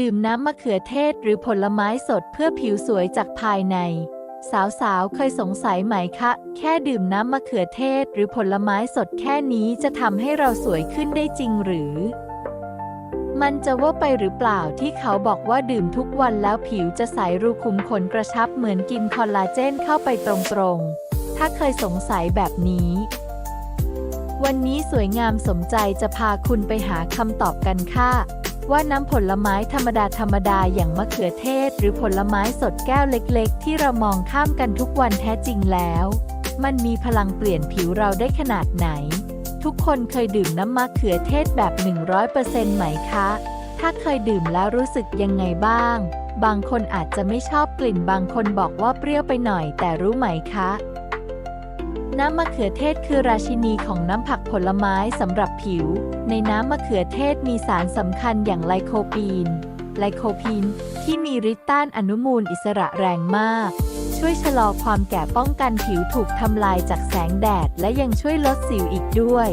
ดื่มน้ำมะเขือเทศหรือผลไม้สดเพื่อผิวสวยจากภายใน สาวๆ เคยสงสัยไหมคะ แค่ดื่มน้ำมะเขือเทศหรือผลไม้สดแค่นี้จะทำให้เราสวยขึ้นได้จริงหรือ มันจะว่าไปหรือเปล่าที่เขาบอกว่าดื่มทุกวันแล้วผิวจะใสรูขุมขนกระชับเหมือนกินคอลลาเจนเข้าไปตรงๆ ถ้าเคยสงสัยแบบนี้ วันนี้สวยงามสมใจจะพาคุณไปหาคำตอบกันค่ะ ว่าน้ำผลไม้ธรรมดาธรรมดาอย่างมะเขือเทศ หรือผลไม้สดแก้วเล็กๆ ที่เรามองข้ามกันทุกวันแท้จริงแล้ว มันมีพลังเปลี่ยนผิวเราได้ขนาดไหน ทุกคนเคยดื่มน้ำมะเขือเทศแบบ 100%ไหมคะ ถ้าเคยดื่มแล้วรู้สึกยังไงบ้าง บางคนอาจจะไม่ชอบกลิ่นบางคนบอกว่าเปรี้ยวไปหน่อยแต่รู้ไหมคะ น้ำมะเขือเทศคือราชินีของน้ำผักผลไม้สำหรับผิว ในน้ำมะเขือเทศมีสารสำคัญอย่างไลโคปีน ไลโคปีน ที่มีฤทธิ์ต้านอนุมูลอิสระแรงมาก ช่วยชะลอความแก่ป้องกันผิวถูกทำลายจากแสงแดด และยังช่วยลดสิวอีกด้วย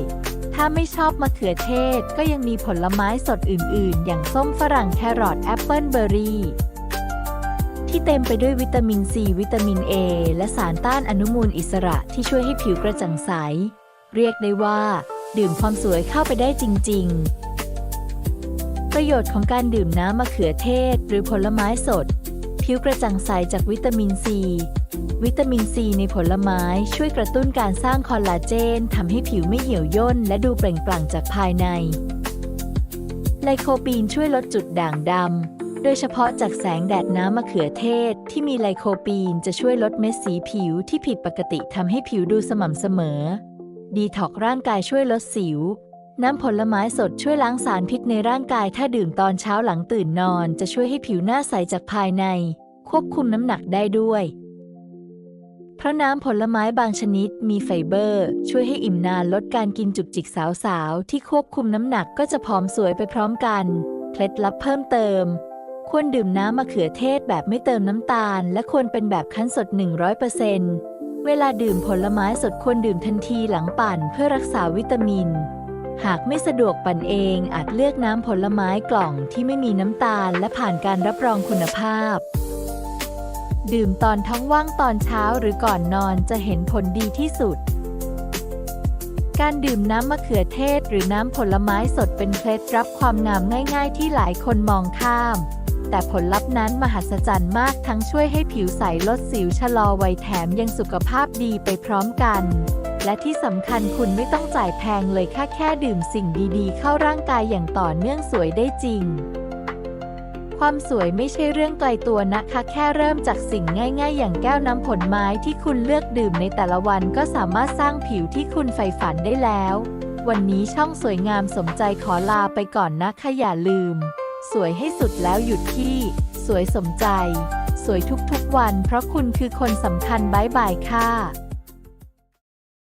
ถ้าไม่ชอบมะเขือเทศก็ยังมีผลไม้สดอื่น ๆ อย่างส้มฝรั่งแครอทแอปเปิลเบอร์รี่ ที่เต็มไปด้วยวิตามินซีวิตามิน A และสารต้านอนุมูลอิสระที่ช่วยให้ผิวกระจ่างใส เรียกได้ว่า ดื่มความสวยเข้าไปได้จริง ๆ ประโยชน์ของการดื่มน้ำมะเขือเทศ หรือผลไม้สด ผิวกระจ่างใสจากวิตามินซีวิตามินซีในผลไม้ช่วยกระตุ้นการสร้างคอลลาเจนทำให้ผิวไม่เหี่ยวย่นและดูเปล่งปลั่งจากภายใน ไลโคปีนช่วยลดจุดด่างดำ โดยเฉพาะจากแสงแดดน้ำมะเขือเทศ ที่มีไลโคปีนจะช่วยลดเม็ดสีผิวที่ผิดปกติทำให้ผิวดูสม่ำเสมอ ดีท็อกร่างกายช่วยลดสิว น้ำผลไม้สดช่วยล้างสารพิษในร่างกาย ถ้าดื่มตอนเช้าหลังตื่นนอนจะช่วยให้ผิวหน้าใสจากภายใน ควบคุมน้ำหนักได้ด้วย เพราะน้ำผลไม้บางชนิดมีไฟเบอร์ ช่วยให้อิ่มนานลดการกินจุกจิกสาวๆที่ควบคุมน้ำหนักก็จะผอมสวยไปพร้อมกัน เคล็ดลับเพิ่มเติม ควรดื่มน้ำมะเขือเทศแบบไม่เติมน้ำตาล และควรเป็นแบบคั้นสด 100%เวลาดื่มผลไม้สดควรดื่มทันทีหลังปั่นเพื่อรักษาวิตามิน หากไม่สะดวกปั่นเองอาจเลือกน้ำผลไม้กล่องที่ไม่มีน้ำตาล และผ่านการรับรองคุณภาพ ดื่มตอนท้องว่างตอนเช้าหรือก่อนนอนจะเห็นผลดีที่สุดการดื่มน้ำมะเขือเทศหรือน้ำผลไม้สดเป็นเคล็ดลับความงามง่าย ๆ ที่หลายคนมองข้าม แต่ผลลัพธ์นั้นมหัศจรรย์มากทั้งช่วยให้ผิวใสลดสิวชะลอวัยแถมยังสุขภาพดีไปพร้อมกัน และที่สำคัญคุณไม่ต้องจ่ายแพงเลยแค่แค่ดื่มสิ่งดีๆ เข้าร่างกายอย่างต่อเนื่องสวยได้จริง ความสวยไม่ใช่เรื่องไกลตัวนะคะ แค่เริ่มจากสิ่งง่าย ๆ อย่างแก้วน้ำผลไม้ที่คุณเลือกดื่มในแต่ละวันก็สามารถสร้างผิวที่คุณใฝ่ฝันได้แล้ว วันนี้ช่องสวยงามสมใจขอลาไปก่อนนะคะอย่าลืม สวยให้สุดแล้วหยุดที่ สวยสมใจ สวยทุกๆวัน เพราะคุณคือคนสำคัญบายบายค่ะ